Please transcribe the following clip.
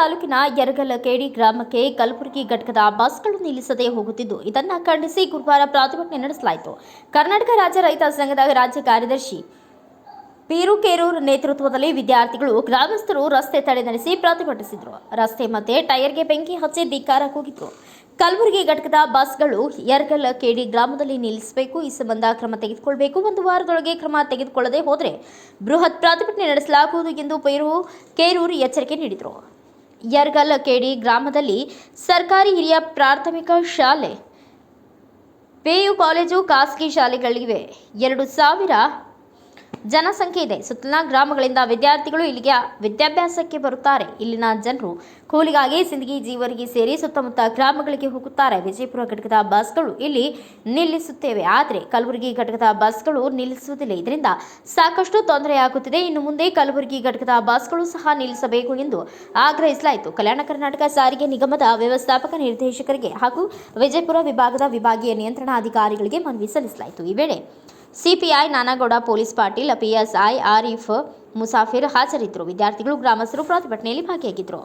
ತಾಲೂಕಿನ ಯರಗಲ್ಲ ಕೇಡಿ ಗ್ರಾಮಕ್ಕೆ ಕಲಬುರಗಿ ಘಟಕದ ಬಸ್ಗಳು ನಿಲ್ಲಿಸದೆ ಹೋಗುತ್ತಿದ್ದು, ಇದನ್ನು ಖಂಡಿಸಿ ಗುರುವಾರ ಪ್ರತಿಭಟನೆ ನಡೆಸಲಾಯಿತು. ಕರ್ನಾಟಕ ರಾಜ್ಯ ರೈತ ಸಂಘದ ರಾಜ್ಯ ಕಾರ್ಯದರ್ಶಿ ಪೀರುಕೇರೂರ್ ನೇತೃತ್ವದಲ್ಲಿ ವಿದ್ಯಾರ್ಥಿಗಳು, ಗ್ರಾಮಸ್ಥರು ರಸ್ತೆ ತಡೆ ನಡೆಸಿ ಪ್ರತಿಭಟಿಸಿದರು. ರಸ್ತೆ ಮಧ್ಯೆ ಟೈರ್ಗೆ ಬೆಂಕಿ ಹಚ್ಚಿ ಧಿಕ್ಕಾರ ಕೂಗಿದ್ರು ಕಲಬುರಗಿ ಘಟಕದ ಬಸ್ಗಳು ಯರ್ಗಲ್ ಕೇಡಿ ಗ್ರಾಮದಲ್ಲಿ ನಿಲ್ಲಿಸಬೇಕು, ಈ ಸಂಬಂಧ ಕ್ರಮ ತೆಗೆದುಕೊಳ್ಳಬೇಕು ಒಂದು ವಾರದೊಳಗೆ ಕ್ರಮ ತೆಗೆದುಕೊಳ್ಳದೆ ಹೋದರೆ ಬೃಹತ್ ಪ್ರತಿಭಟನೆ ನಡೆಸಲಾಗುವುದು ಎಂದು ಪೈರು, ಕೇರೂರ್ ಎಚ್ಚರಿಕೆ ನೀಡಿದರು. ಯರ್ಗಲ್ ಕೇಡಿ ಗ್ರಾಮದಲ್ಲಿ ಸರ್ಕಾರಿ ಹಿರಿಯ ಪ್ರಾಥಮಿಕ ಶಾಲೆ ಪೇಯು ಕಾಲೇಜು ಖಾಸಗಿ ಶಾಲೆಗಳಿವೆ. ಎರಡು ಸಾವಿರ ಜನಸಂಖ್ಯೆ ಇದೆ. ಸುತ್ತಲಿನ ಗ್ರಾಮಗಳಿಂದ ವಿದ್ಯಾರ್ಥಿಗಳು ಇಲ್ಲಿಗೆ ವಿದ್ಯಾಭ್ಯಾಸಕ್ಕೆ ಬರುತ್ತಾರೆ. ಇಲ್ಲಿನ ಜನರು ಕೂಲಿಗಾಗಿ ಸಿಂದಗಿ ಜೀವರಿಗೆ ಸೇರಿ ಸುತ್ತಮುತ್ತ ಗ್ರಾಮಗಳಿಗೆ ಹೋಗುತ್ತಾರೆ. ವಿಜಯಪುರ ಘಟಕದ ಬಸ್ಗಳು ಇಲ್ಲಿ ನಿಲ್ಲಿಸುತ್ತೇವೆ. ಆದರೆ ಕಲಬುರಗಿ ಘಟಕದ ಬಸ್ಗಳು ನಿಲ್ಲಿಸುವುದಿಲ್ಲ. ಇದರಿಂದ ಸಾಕಷ್ಟು ತೊಂದರೆಯಾಗುತ್ತಿದೆ ಇನ್ನು ಮುಂದೆ ಕಲಬುರಗಿ ಘಟಕದ ಬಸ್ಗಳು ಸಹ ನಿಲ್ಲಿಸಬೇಕು ಎಂದು ಆಗ್ರಹಿಸಲಾಯಿತು. ಕಲ್ಯಾಣ ಕರ್ನಾಟಕ ಸಾರಿಗೆ ನಿಗಮದ ವ್ಯವಸ್ಥಾಪಕ ನಿರ್ದೇಶಕರಿಗೆ ಹಾಗೂ ವಿಜಯಪುರ ವಿಭಾಗದ ವಿಭಾಗೀಯ ನಿಯಂತ್ರಣಾಧಿಕಾರಿಗಳಿಗೆ ಮನವಿ ಸಲ್ಲಿಸಲಾಯಿತು. ಈ ವೇಳೆ CPI Nanagouda police Patil PSI Arif Musafir ಹಾಜರಿದ್ದರು. ವಿದ್ಯಾರ್ಥಿಗಳು ಗ್ರಾಮಸ್ಥರು ಪ್ರತಿಭಟನೆಯಲ್ಲಿ ಭಾಗಿಯಾಗಿದ್ದರು.